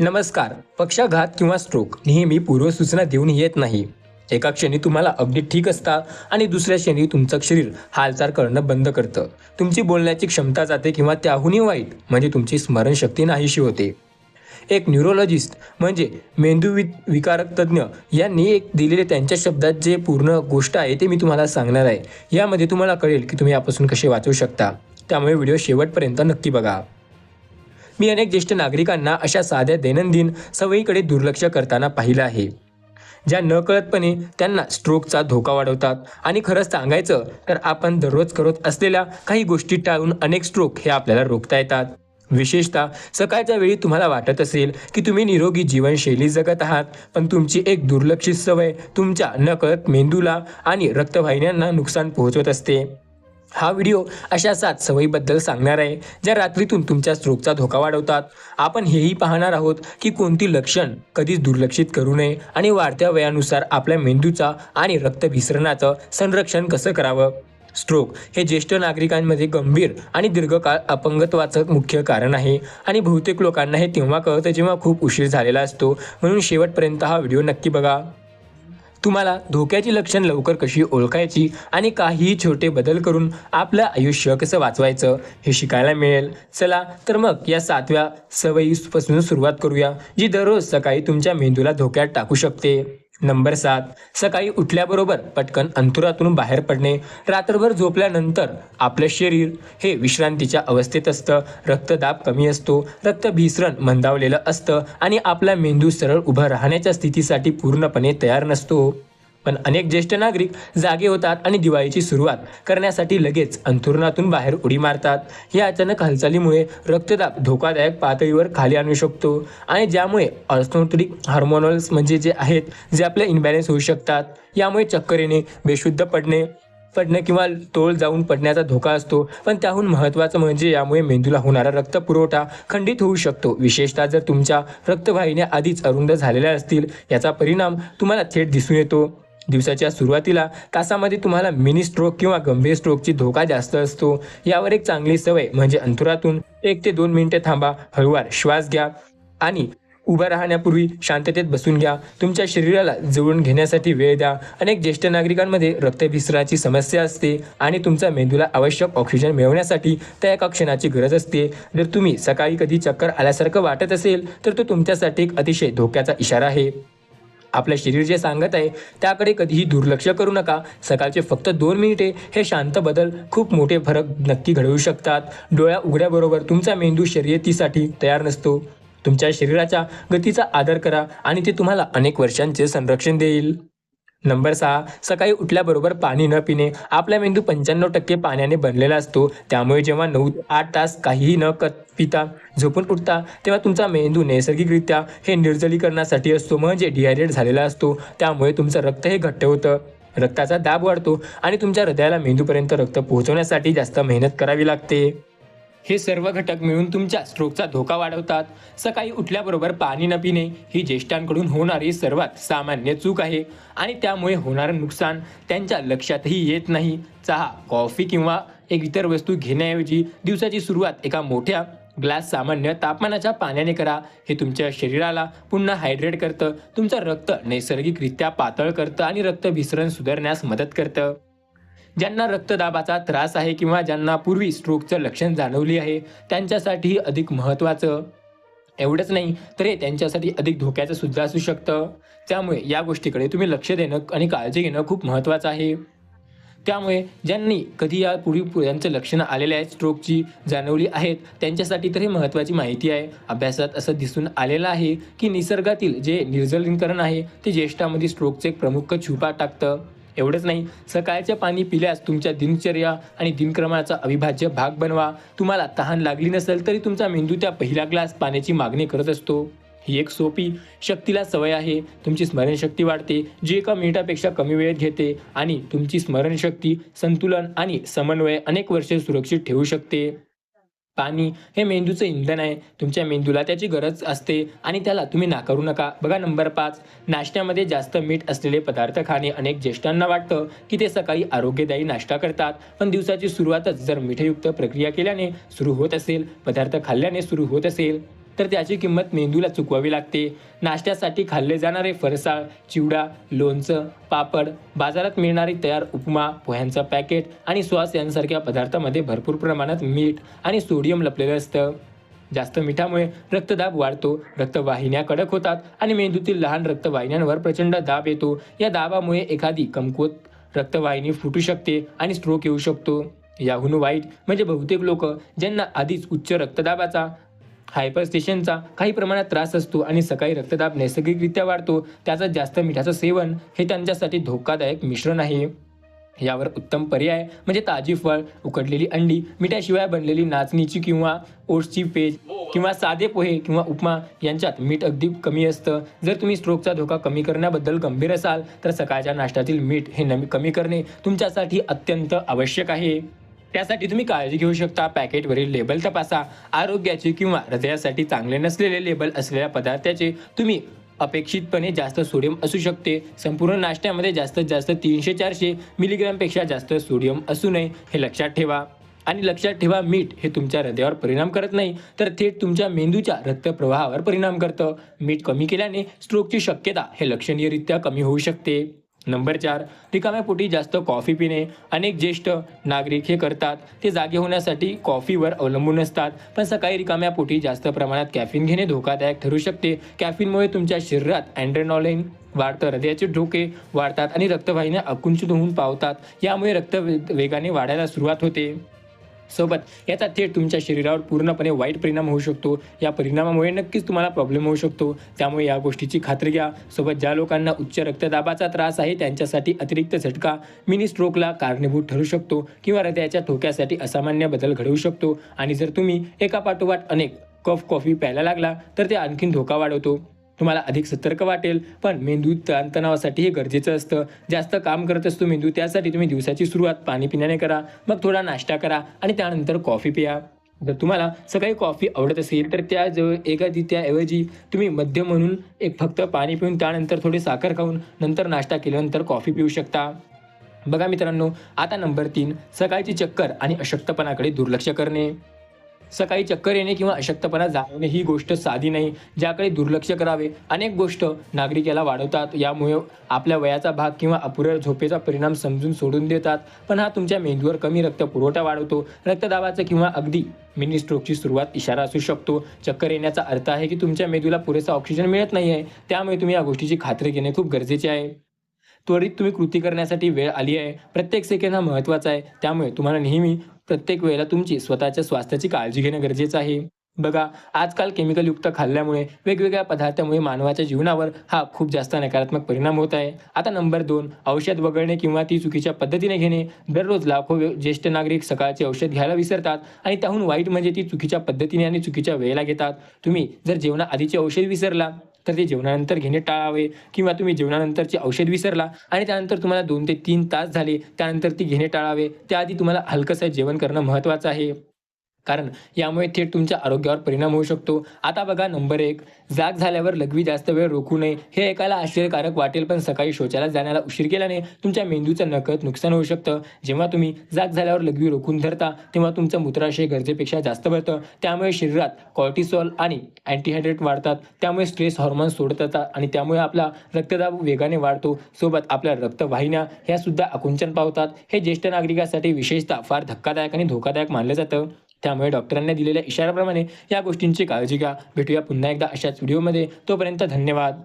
नमस्कार. पक्षाघात किंवा स्ट्रोक नेहमी पूर्वसूचना देऊन येत नाही. एका क्षणी तुम्हाला अगदी ठीक असता आणि दुसऱ्या क्षणी तुमचं शरीर हालचाल करणं बंद करतं. तुमची बोलण्याची क्षमता जाते किंवा त्याहूनही वाईट म्हणजे तुमची स्मरणशक्ती नाहीशी होते. एक न्यूरोलॉजिस्ट म्हणजे मेंदू वि विकारक तज्ज्ञ यांनी एक दिलेले त्यांच्या शब्दात जे पूर्ण गोष्ट आहे ते मी तुम्हाला सांगणार आहे. यामध्ये तुम्हाला कळेल की तुम्ही यापासून कसे वाचू शकता. त्यामुळे व्हिडिओ शेवटपर्यंत नक्की बघा. मी अनेक ज्येष्ठ नागरिकांना अशा साध्या दैनंदिन सवयीकडे दुर्लक्ष करताना पाहिलं आहे. ज्या नकळतपणे त्यांना स्ट्रोकचा धोका वाढवतात आणि खरंच सांगायचं तर आपण दररोज करत असलेल्या काही गोष्टी टाळून अनेक स्ट्रोक हे आपल्याला रोखता येतात. विशेषतः सकाळच्या वेळी तुम्हाला वाटत असेल की तुम्ही निरोगी जीवनशैली जगत आहात पण तुमची एक दुर्लक्षित सवय तुमच्या नकळत मेंदूला आणि रक्तवाहिन्यांना नुकसान पोहोचवत असते. हा व्हिडिओ अशा सात सवयीबद्दल सांगणार आहे ज्या रात्रीतून तुमच्या स्ट्रोकचा धोका वाढवतात. आपण हेही पाहणार आहोत की कोणती लक्षण कधीच दुर्लक्षित करू नये आणि वाढत्या वयानुसार आपल्या मेंदूचा आणि रक्तभिसरणाचं संरक्षण कसं करावं? स्ट्रोक हे ज्येष्ठ नागरिकांमध्ये गंभीर आणि दीर्घकाळ अपंगत्वाचं मुख्य कारण आहे आणि बहुतेक लोकांना हे तेव्हा कळतं जेव्हा खूप उशीर झालेला असतो. म्हणून शेवटपर्यंत हा व्हिडिओ नक्की बघा. तुम्हाला धोक्याची लक्षण लवकर कशी ओळखायची आणि काहीही छोटे बदल करून आपलं आयुष्य कसं वाचवायचं हे शिकायला मिळेल. चला तर मग या सातव्या सवयीपासून सुरुवात करूया जी दररोज सकाळी तुमच्या मेंदूला धोक्यात टाकू शकते. नंबर सात सकाळी उठल्याबरोबर पटकन अंथुरातून बाहेर पडणे रात्रभर झोपल्यानंतर आपलं शरीर हे विश्रांतीच्या अवस्थेत असतं. रक्तदाब कमी असतो रक्तभिसरण मंदावलेलं असतं आणि आपला मेंदू सरळ उभं राहण्याच्या स्थितीसाठी पूर्णपणे तयार नसतो. पण अनेक ज्येष्ठ नागरिक जागे होतात आणि दिवाळीची सुरुवात करण्यासाठी लगेच अंथुरणातून बाहेर उडी मारतात. या अचानक हालचालीमुळे रक्तदाब धोकादायक पातळीवर खाली आणू शकतो आणि ज्यामुळे ऑर्थोट्रिक हार्मोनल्स म्हणजे जे आहेत जे आपले इनबॅलेन्स होऊ शकतात. यामुळे चक्कर येणे बेशुद्ध पडणे पडणे किंवा तोल जाऊन पडण्याचा धोका असतो. पण त्याहून महत्त्वाचं म्हणजे यामुळे मेंदूला होणारा रक्तपुरवठा खंडित होऊ शकतो. विशेषतः जर तुमच्या रक्तवाहिन्या आधीच अरुंद झालेल्या असतील याचा परिणाम तुम्हाला थेट दिसून येतो. दिवसाच्या सुरुवातीला तासामध्ये तुम्हाला मिनी स्ट्रोक किंवा गंभीर स्ट्रोकची धोका जास्त असतो. यावर एक चांगली सवय म्हणजे अंथुरातून एक ते दोन मिनिटे थांबा हळूवार श्वास घ्या आणि उभं राहण्यापूर्वी शांततेत बसून घ्या. तुमच्या शरीराला जुळून घेण्यासाठी वेळ द्या. अनेक ज्येष्ठ नागरिकांमध्ये रक्तभिसराची समस्या असते आणि तुमच्या मेंदूला आवश्यक ऑक्सिजन मिळवण्यासाठी त्या एका क्षणाची गरज असते. जर तुम्ही सकाळी कधी चक्कर आल्यासारखं वाटत असेल तर तो तुमच्यासाठी एक अतिशय धोक्याचा इशारा आहे. आपलं शरीर जे सांगत आहे त्याकडे कधीही दुर्लक्ष करू नका. सकाळचे फक्त दोन मिनिटे हे शांत बदल खूप मोठे फरक नक्की घडवू शकतात. डोळ्या उघड्याबरोबर तुमचा मेंदू शर्यतीसाठी तयार नसतो. तुमच्या शरीराच्या गतीचा आदर करा आणि ते तुम्हाला अनेक वर्षांचे संरक्षण देईल. नंबर सहा सकाळी उठल्याबरोबर पाणी न पिणे. आपला मेंदू पंच्याण्णव टक्के पाण्याने बनलेला असतो. त्यामुळे जेव्हा नऊ आठ तास काहीही न क पिता झोपून उठता तेव्हा तुमचा मेंदू नैसर्गिकरित्या हे निर्जलीकरणासाठी असतो. म्हणजे डिहायड्रेट झालेला असतो. त्यामुळे तुमचं रक्त हे घट्ट होतं. रक्ताचा दाब वाढतो आणि तुमच्या हृदयाला मेंदूपर्यंत रक्त पोहोचवण्यासाठी जास्त मेहनत करावी लागते. हे सर्व घटक मिळून तुमच्या स्ट्रोकचा धोका वाढवतात. सकाळी उठल्याबरोबर पाणी न पिणे ही ज्येष्ठांकडून होणारी सर्वात सामान्य चूक आहे. आणि त्यामुळे होणारं नुकसान त्यांच्या लक्षातही येत नाही. चहा कॉफी किंवा एक इतर वस्तू घेण्याऐवजी दिवसाची सुरुवात एका मोठ्या ग्लास सामान्य तापमानाच्या पाण्याने करा. हे तुमच्या शरीराला पुन्हा हायड्रेट करतं. तुमचं रक्त नैसर्गिकरित्या पातळ करतं आणि रक्त विसरण सुधारण्यास मदत करतं. ज्यांना रक्तदाबाचा त्रास आहे किंवा ज्यांना पूर्वी स्ट्रोकचं लक्षण जाणवली आहे त्यांच्यासाठी अधिक महत्त्वाचं एवढंच नाही तर हे त्यांच्यासाठी अधिक धोक्याचं सुद्धा असू शकतं. त्यामुळे या गोष्टीकडे तुम्ही लक्ष देणं आणि काळजी घेणं खूप महत्त्वाचं आहे. त्यामुळे ज्यांनी कधी या पूर्वी यांचं लक्षणं आलेले आहेत स्ट्रोकची जाणवली आहेत त्यांच्यासाठी तर ही महत्त्वाची माहिती आहे. अभ्यासात असं दिसून आलेलं आहे की निसर्गातील जे निर्जलीकरण आहे ते ज्येष्ठामध्ये स्ट्रोकचे एक प्रमुख छुपा टाकतं. एवढंच नाही. सकाळचे पाणी पिल्यास तुमच्या दिनचर्या आणि दिनक्रमाचा अविभाज्य भाग बनवा. तुम्हाला तहान लागली नसेल तरी तुमचा मेंदू त्या पहिला ग्लास पाण्याची मागणी करत असतो. ही एक सोपी शक्तीला सवय आहे. तुमची स्मरणशक्ती वाढते. जी एका मिनिटापेक्षा कमी वेळेत घेते आणि तुमची स्मरणशक्ती संतुलन आणि समन्वय अनेक वर्षे सुरक्षित ठेवू शकते. पाणी हे मेंदूचं इंधन आहे. तुमच्या मेंदूला त्याची गरज असते आणि त्याला तुम्ही नाकारू नका. बघा नंबर पाच. नाश्त्यामध्ये जास्त मीठ असलेले पदार्थ खाणे अनेक ज्येष्ठांना वाटतं की ते सकाळी आरोग्यदायी नाश्ता करतात. पण दिवसाची सुरुवातच जर मिठयुक्त प्रक्रिया केल्याने सुरू होत असेल पदार्थ खाल्ल्याने सुरू होत असेल तर त्याची किंमत मेंदूला चुकवावी लागते. नाश्त्यासाठी खाल्ले जाणारे फरसाळ चिवडा लोणचं पापड बाजारात मिळणारी तयार उपमा पोह्यांचं पॅकेट आणि सॉस यांसारख्या पदार्थामध्ये भरपूर प्रमाणात मीठ आणि सोडियम लपलेलं असतं. जास्त मिठामुळे रक्तदाब वाढतो रक्तवाहिन्या कडक होतात आणि मेंदूतील लहान रक्तवाहिन्यांवर प्रचंड दाब येतो. या दाबामुळे एखादी कमकुवत रक्तवाहिनी फुटू शकते आणि स्ट्रोक येऊ शकतो. याहून वाईट म्हणजे बहुतेक लोक ज्यांना आधीच उच्च रक्तदाबाचा हायपरस्टेशनचा काही प्रमाणात त्रास असतो आणि सकाळी रक्तदाब नैसर्गिकरित्या वाढतो. त्याचं जास्त मिठाचं सेवन हे त्यांच्यासाठी धोकादायक मिश्रण आहे. यावर उत्तम पर्याय म्हणजे ताजी फळ उकडलेली अंडी मिठाशिवाय बनलेली नाचणीची किंवा ओट्सची पेज किंवा साधे पोहे किंवा उपमा यांच्यात मीठ अगदी कमी असतं. जर तुम्ही स्ट्रोकचा धोका कमी करण्याबद्दल गंभीर असाल तर सकाळच्या नाश्त्यातील मीठ हे नमी कमी करणे तुमच्यासाठी अत्यंत आवश्यक आहे. त्यासाठी तुम्ही काळजी घेऊ शकता. पॅकेटवरील लेबल तपासा. आरोग्याचे किंवा हृदयासाठी चांगले नसलेले लेबल असलेल्या पदार्थाचे तुम्ही अपेक्षितपणे जास्त सोडियम असू शकते. संपूर्ण नाश्त्यामध्ये जास्तीत जास्त तीनशे चारशे मिलीग्रामपेक्षा जास्त सोडियम असू नये हे लक्षात ठेवा. आणि लक्षात ठेवा मीठ हे तुमच्या हृदयावर परिणाम करत नाही तर थेट तुमच्या मेंदूच्या रक्तप्रवाहावर परिणाम करतं. मीठ कमी केल्याने स्ट्रोकची शक्यता हे लक्षणीयरित्या कमी होऊ शकते. नंबर चार रिकाम्या पोटी जास्त कॉफी पिणे. अनेक ज्येष्ठ नागरिक हे करतात. ते जागे होण्यासाठी कॉफीवर अवलंबून असतात पण सकाळी रिकाम्या पोटी जास्त प्रमाणात कॅफिन घेणे धोकादायक ठरू शकते. कॅफिनमुळे तुमच्या शरीरात अँड्रेनॉलिन वाढतं. हृदयाचे धोके वाढतात आणि रक्तवाहिन्या अकुंचित होऊन पावतात. यामुळे रक्त वेगाने वाढायला सुरुवात होते. सोबत याचा थेट तुमच्या शरीरावर पूर्णपणे वाईट परिणाम होऊ शकतो. या परिणामामुळे नक्कीच तुम्हाला प्रॉब्लेम होऊ शकतो. त्यामुळे या गोष्टीची खात्री घ्या. सोबत ज्या लोकांना उच्च रक्तदाबाचा त्रास आहे त्यांच्यासाठी अतिरिक्त झटका मिनी स्ट्रोकला कारणीभूत ठरू शकतो किंवा हृदयाच्या ठोक्यासाठी असामान्य बदल घडवू शकतो. आणि जर तुम्ही एका पाठोपाठ अनेक कफ कॉफी प्यायला लागला तर ते आणखीन धोका वाढवतो. तुम्हाला अधिक सतर्क वाटेल. पण मेंदू ताणतणावासाठी हे गरजेचं असतं. जास्त काम करत असतो मेंदू त्यासाठी तुम्ही दिवसाची सुरुवात पाणी पिण्याने करा. मग थोडा नाश्ता करा आणि त्यानंतर कॉफी पिया. जर तुम्हाला सकाळी कॉफी आवडत असेल तर त्याजवळ एखादी त्याऐवजी तुम्ही मध्य म्हणून एक फक्त पाणी पिऊन त्यानंतर थोडी साखर खाऊन नंतर नाश्ता केल्यानंतर कॉफी पिऊ शकता. बघा मित्रांनो आता नंबर तीन सकाळची चक्कर आणि अशक्तपणाकडे दुर्लक्ष करणे. सकाळी चक्कर येणे किंवा अशक्तपणा जाणवणे ही गोष्ट साधी नाही ज्याकडे दुर्लक्ष करावे. अनेक गोष्ट नागरिक याला वाढवतात यामुळे आपल्या वयाचा भाग किंवा अपुऱ्या झोपेचा परिणाम समजून सोडून देतात. पण हा तुमच्या मेंदूवर कमी रक्त पुरवठा वाढवतो. रक्तदाबाचा किंवा अगदी मिनी स्ट्रोकची सुरुवात इशारा असू शकतो. चक्कर येण्याचा अर्थ आहे की तुमच्या मेंदूला पुरेसा ऑक्सिजन मिळत नाही आहे त्यामुळे तुम्ही या गोष्टीची खात्री घेणे खूप गरजेचे आहे. त्वरित तुम्ही कृती करण्यासाठी वेळ आली आहे. प्रत्येक सेकंद हा महत्त्वाचा आहे. त्यामुळे तुम्हाला नेहमी प्रत्येक वेळेला तुमची स्वतःच्या स्वास्थ्याची काळजी घेणं गरजेचं आहे. बघा आजकाल केमिकलयुक्त खाल्ल्यामुळे वेगवेगळ्या पदार्थामुळे मानवाच्या जीवनावर हा खूप जास्त नकारात्मक परिणाम होत आहे. आता नंबर दोन औषध वगळणे किंवा ती चुकीच्या पद्धतीने घेणे. दररोज लाखो ज्येष्ठ नागरिक सकाळचे औषध घ्यायला विसरतात आणि त्याहून वाईट म्हणजे ती चुकीच्या पद्धतीने आणि चुकीच्या वेळेला घेतात. तुम्ही जर जेवणाआधीचे औषध विसरला तर ते जेवणानंतर घेणे टाळावे किंवा तुम्ही जेवणानंतरचे औषध विसरला आणि त्यानंतर तुम्हाला दोन ते तीन तास झाले त्यानंतर ती घेणे टाळावे त्याआधी तुम्हाला हलकंसं जेवण करणं महत्त्वाचं आहे. कारण यामुळे थेट तुमच्या आरोग्यावर परिणाम होऊ शकतो. आता बघा नंबर एक जाग झाल्यावर लघवी जास्त वेळ रोखू नये. हे ऐकायला आश्चर्यकारक वाटेल पण सकाळी शौचाला जाण्याला उशीर केल्याने तुमच्या मेंदूचं नकळत नुकसान होऊ शकतं. जेव्हा तुम्ही जाग झाल्यावर लघवी रोखून धरता तेव्हा तुमचं मूत्राशय गरजेपेक्षा जास्त भरतं त्यामुळे शरीरात कॉर्टिसॉल आणि अँटीहायड्रेट वाढतात. त्यामुळे स्ट्रेस हॉर्मोन्स सोडत येतात आणि त्यामुळे आपला रक्तदाब वेगाने वाढतो. सोबत आपल्या रक्तवाहिन्या ह्यासुद्धा आकुंचन पावतात. हे ज्येष्ठ नागरिकांसाठी विशेषतः फार धक्कादायक आणि धोकादायक मानलं जातं. त्यामुळे डॉक्टरांनी दिलेल्या इशाऱ्याप्रमाणे या गोष्टींची काळजी घ्या. भेटूया पुन्हा एकदा अशाच व्हिडिओमध्ये तोपर्यंत धन्यवाद.